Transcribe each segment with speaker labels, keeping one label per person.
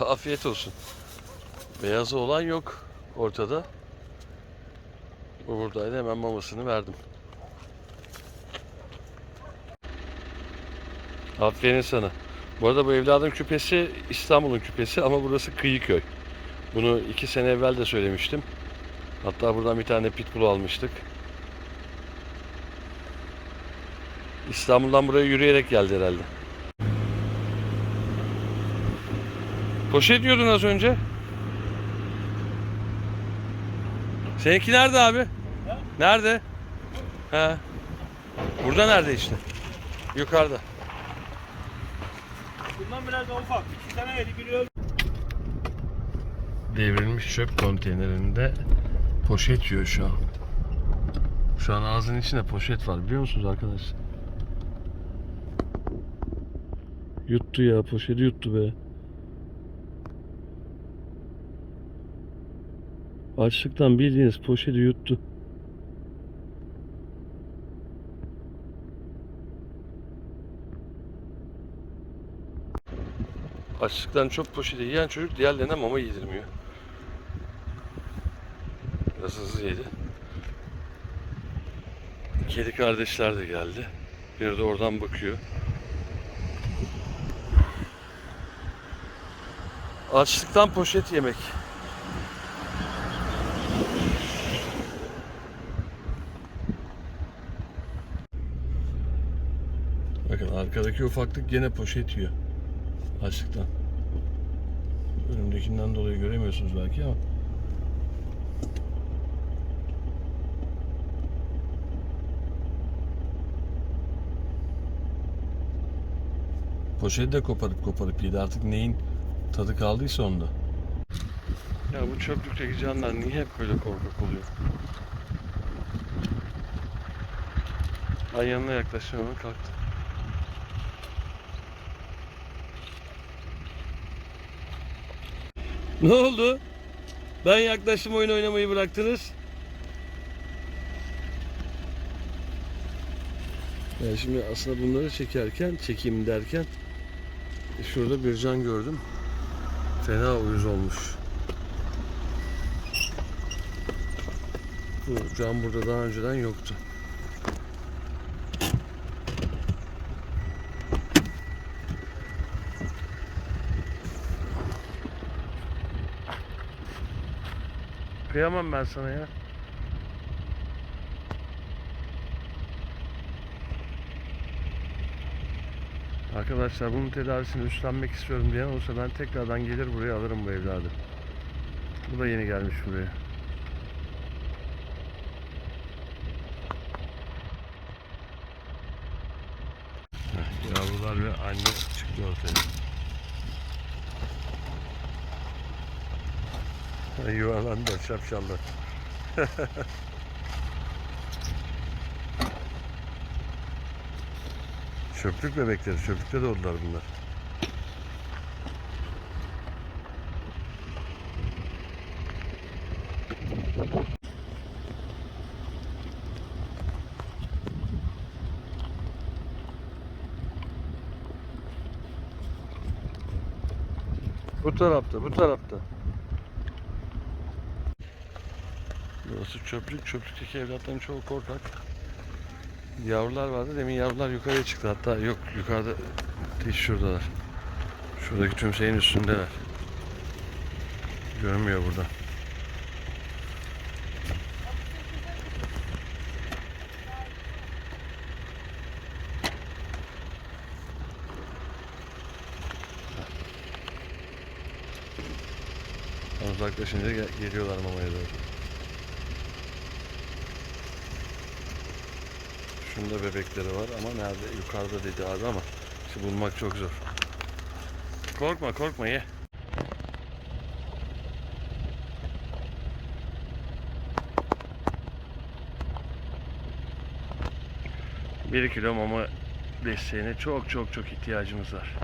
Speaker 1: Afiyet olsun. Beyazı olan yok ortada. Bu buradaydı hemen mamasını verdim. Aferin sana. Bu arada bu evladın küpesi İstanbul'un küpesi ama burası Kıyıköy. Bunu iki sene evvel de söylemiştim. Hatta buradan bir tane pitbull almıştık. İstanbul'dan buraya yürüyerek geldi herhalde. Poşet diyordun az önce. Seninki nerede abi? Nerede? He. Burada nerede işte? Yukarıda.
Speaker 2: Bundan biraz daha ufak. İki tane yedi biri öldü.
Speaker 1: Devrilmiş çöp konteynerinde poşet yiyor şu an. Şu an ağzının içinde poşet var biliyor musunuz arkadaşlar? Yuttu ya poşeti yuttu be. Açlıktan bildiğiniz poşeti yuttu. Açlıktan çöp poşeti yiyen çocuk diğerlerine mama yedirmiyor. Biraz hızlı yedi. Kedi kardeşler de geldi. Biri de oradan bakıyor. Açlıktan poşet yemek. Bakın arkadaki ufaklık gene poşet yiyor. Açlıktan. Önümdekinden dolayı göremiyorsunuz belki ama. Poşeti de koparıp koparıp yedi. Artık neyin tadı kaldıysa onda. Ya bu çöplükteki canlar niye hep böyle korkak oluyor? Ay yanına yaklaştım kalktı. Ne oldu? Ben yaklaştım oyun oynamayı bıraktınız. Ya şimdi aslında bunları çekerken, çekeyim derken e, şurada bir can gördüm. Fena uyuz olmuş. Bu can burada daha önceden yoktu. Kıyamam ben sana ya. Arkadaşlar bunun tedavisini üstlenmek istiyorum diyen olsa ben tekrardan gelir buraya alırım bu evladı. Bu da yeni gelmiş buraya. Yavrular ve anne çıktı ortaya. Yuvarlandı şapşallar. Çöplük bebekleri, çöplükte doğdular bunlar. Bu tarafta, bu tarafta. Burası çöplük. Çöplükteki evlatların çoğu korkak. Yavrular vardı. Demin yavrular yukarıya çıktı. Hatta yok yukarıda değil şuradalar. Şuradaki tümseyin üstündeler. Görünmüyor burada. Uzaklaşınca gel- geliyorlar mamaya doğru. Şunda bebekleri var ama nerede? Yukarıda dedi abi ama işte bulmak çok zor. Korkma korkma ye. Bir kilo mama desteğine çok çok çok ihtiyacımız var.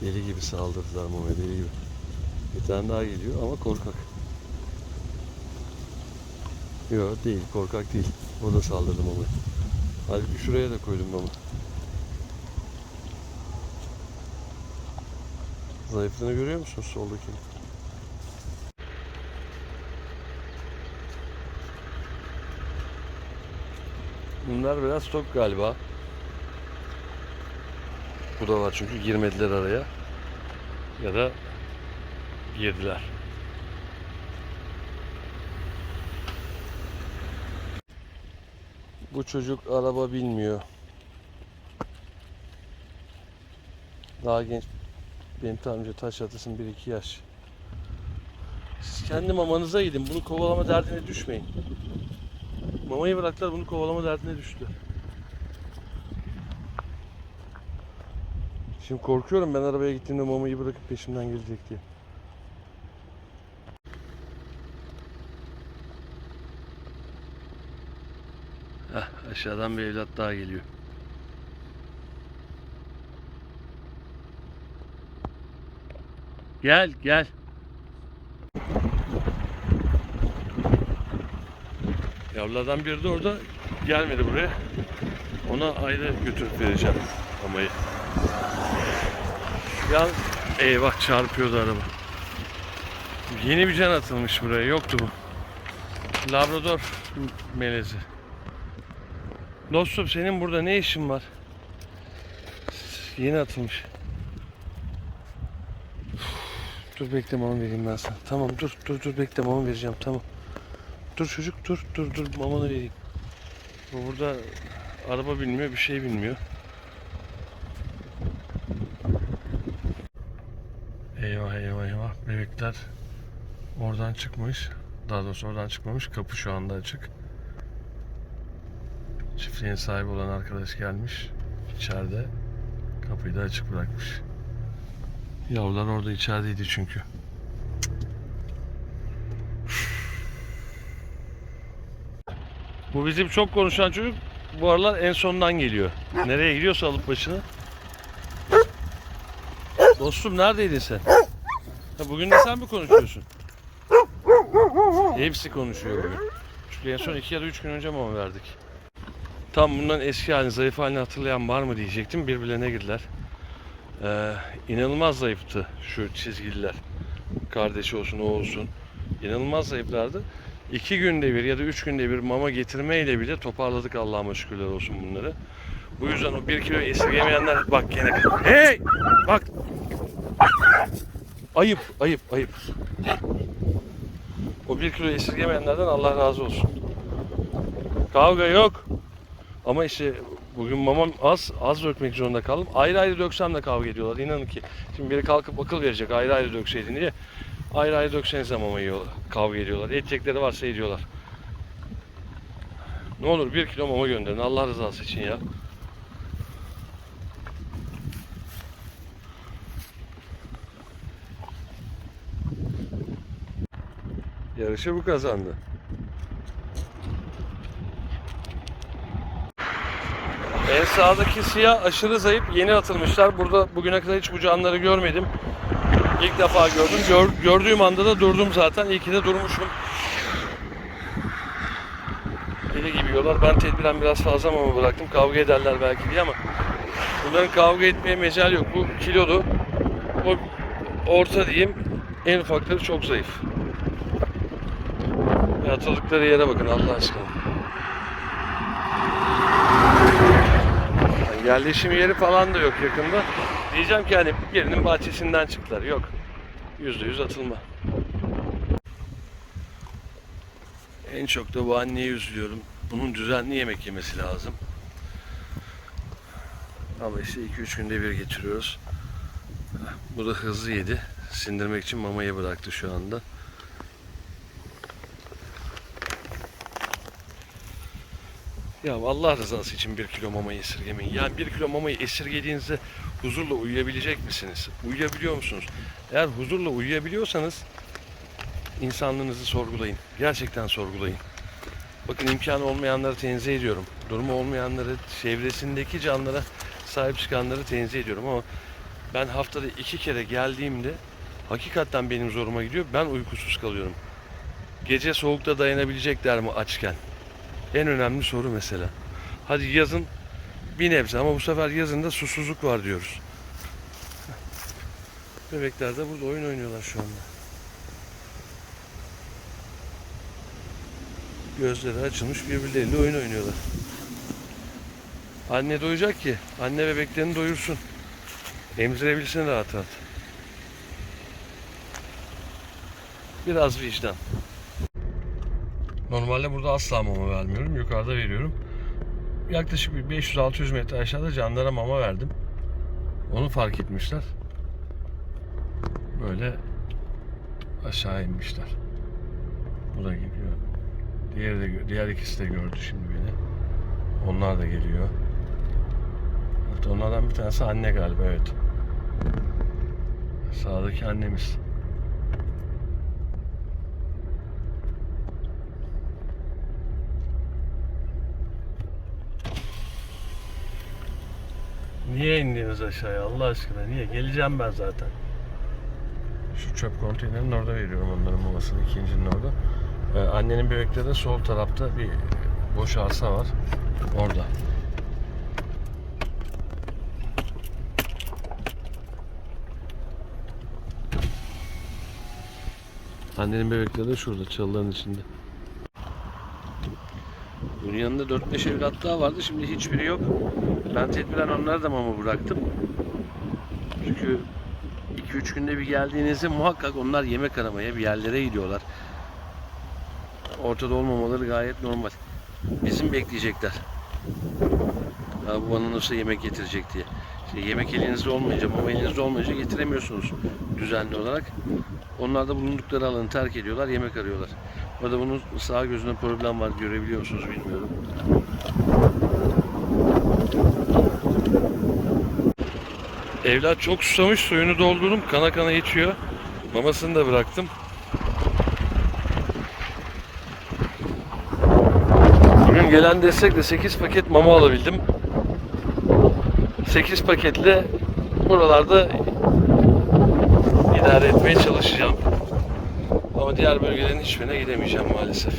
Speaker 1: Deli gibi saldırdılar mamaya deli gibi. Bir tane daha geliyor ama korkak. Yok değil korkak değil. O da saldırdı mamaya. Halbuki şuraya da koydum mama. Zayıflığını görüyor musun soldakini? Bunlar biraz tok galiba. Bu da var çünkü girmediler araya. Ya da girdiler. Bu çocuk araba bilmiyor. Daha genç benim tahminimce taş atısın 1-2 yaş. Siz kendi mamanıza gidin. Bunu kovalama derdine düşmeyin. Mamayı bıraktılar bunu kovalama derdine düştü. Şimdi korkuyorum ben arabaya gittiğimde mamayı bırakıp peşimden gelecek diye. Aşağıdan bir evlat daha geliyor. Gel gel. Yavrulardan biri de orada gelmedi buraya. Ona ayrı götürüp vereceğim mamayı. Ya eyvah çarpıyordu araba. Yeni bir can atılmış buraya. Yoktu bu. Labrador melezi. Dostum senin burada ne işin var? Yeni atılmış. Dur bekle mama vereyim ben sana. Tamam dur dur dur bekle mama vereceğim tamam. Dur çocuk dur dur dur mamanı vereyim. Bu burada araba bilmiyor bir şey bilmiyor. Eyvah eyvah eyvah bebekler oradan çıkmış. Daha doğrusu oradan çıkmamış. Kapı şu anda açık. Çiftliğin sahibi olan arkadaş gelmiş. İçeride kapıyı da açık bırakmış. Yavrular orada içerideydi çünkü. Bu bizim çok konuşan çocuk bu aralar en sondan geliyor. Nereye gidiyorsa alıp başını. Dostum neredeydin sen? Ha, bugün de sen mi konuşuyorsun? Hepsi konuşuyor bugün. Çünkü en son iki ya da üç gün önce mama verdik. Tam bundan eski halini, zayıf halini hatırlayan var mı diyecektim. Birbirlerine girdiler. Ee, inanılmaz zayıftı şu çizgililer. Kardeşi olsun, o olsun. İnanılmaz zayıflardı. İki günde bir ya da üç günde bir mama getirmeyle bile toparladık Allah'ıma şükürler olsun bunları. Bu yüzden o bir kilo esirgemeyenler bak gene. Hey! Bak! Ayıp, ayıp, ayıp. O bir kilo esirgemeyenlerden Allah razı olsun. Kavga yok. Ama işte bugün mamam az, az dökmek zorunda kaldım. Ayrı ayrı döksem de kavga ediyorlar. İnanın ki. Şimdi biri kalkıp akıl verecek ayrı ayrı dökseydin diye. Ayrı ayrı dökseniz de mama yiyorlar. Kavga ediyorlar. Edecekleri varsa ediyorlar. Ne olur bir kilo mama gönderin Allah rızası için ya. Yarışı bu kazandı. En sağdaki siyah aşırı zayıf yeni atılmışlar. Burada bugüne kadar hiç bu canları görmedim. İlk defa gördüm. Gör- gördüğüm anda da durdum zaten. İyi ki de durmuşum. Deli gibi yiyorlar. Ben tedbiren biraz fazla mama bıraktım. Kavga ederler belki diye ama bunların kavga etmeye mecal yok. Bu kilolu. O orta diyeyim. En ufakları çok zayıf. Yatıldıkları yere bakın Allah aşkına. Yani yerleşim yeri falan da yok yakında. Diyeceğim ki hani birinin bahçesinden çıktılar. Yok. Yüzde yüz atılma. En çok da bu anneye üzülüyorum. Bunun düzenli yemek yemesi lazım. Ama işte 2-3 günde bir getiriyoruz. Bu da hızlı yedi. Sindirmek için mamayı bıraktı şu anda. Ya Allah rızası için bir kilo mamayı esirgemeyin. Yani bir kilo mamayı esirgediğinizde huzurla uyuyabilecek misiniz? Uyuyabiliyor musunuz? Eğer huzurla uyuyabiliyorsanız insanlığınızı sorgulayın. Gerçekten sorgulayın. Bakın imkanı olmayanları tenzih ediyorum. Durumu olmayanları, çevresindeki canlara sahip çıkanları tenzih ediyorum ama ben haftada iki kere geldiğimde hakikaten benim zoruma gidiyor. Ben uykusuz kalıyorum. Gece soğukta dayanabilecekler mi açken? En önemli soru mesela. Hadi yazın bir nebze ama bu sefer yazında susuzluk var diyoruz. Bebekler de burada oyun oynuyorlar şu anda. Gözleri açılmış birbirleriyle oyun oynuyorlar. Anne doyacak ki. Anne bebeklerini doyursun. Emzirebilsin rahat rahat. Biraz vicdan. Normalde burada asla mama vermiyorum. Yukarıda veriyorum. Yaklaşık bir 500-600 metre aşağıda canlara mama verdim. Onu fark etmişler. Böyle aşağı inmişler. Bu da geliyor. Diğeri de diğer ikisi de gördü şimdi beni. Onlar da geliyor. Hatta onlardan bir tanesi anne galiba evet. Sağdaki annemiz. Niye indiniz aşağıya Allah aşkına niye? Geleceğim ben zaten. Şu çöp konteynerinin orada veriyorum onların mamasını ikincinin orada. Ee, annenin bebekleri de sol tarafta bir boş arsa var. Orada. Annenin bebekleri de şurada çalıların içinde. Yanında 4-5 evlat daha vardı. Şimdi hiçbiri yok. Ben tedbiren onlara da mama bıraktım. Çünkü 2-3 günde bir geldiğinizde muhakkak onlar yemek aramaya bir yerlere gidiyorlar. Ortada olmamaları gayet normal. Bizim bekleyecekler. Ya bu bana nasıl yemek getirecek diye. İşte yemek elinizde olmayınca, mama elinizde olmayınca getiremiyorsunuz düzenli olarak. Onlar da bulundukları alanı terk ediyorlar, yemek arıyorlar. Orada bunun sağ gözünde problem var, görebiliyor musunuz bilmiyorum. Evlat çok susamış, suyunu doldurdum, kana kana içiyor. Mamasını da bıraktım. Bugün gelen destekle 8 paket mama alabildim. 8 paketle buralarda idare etmeye çalışacağım. Ama diğer bölgelerin hiçbirine gidemeyeceğim maalesef.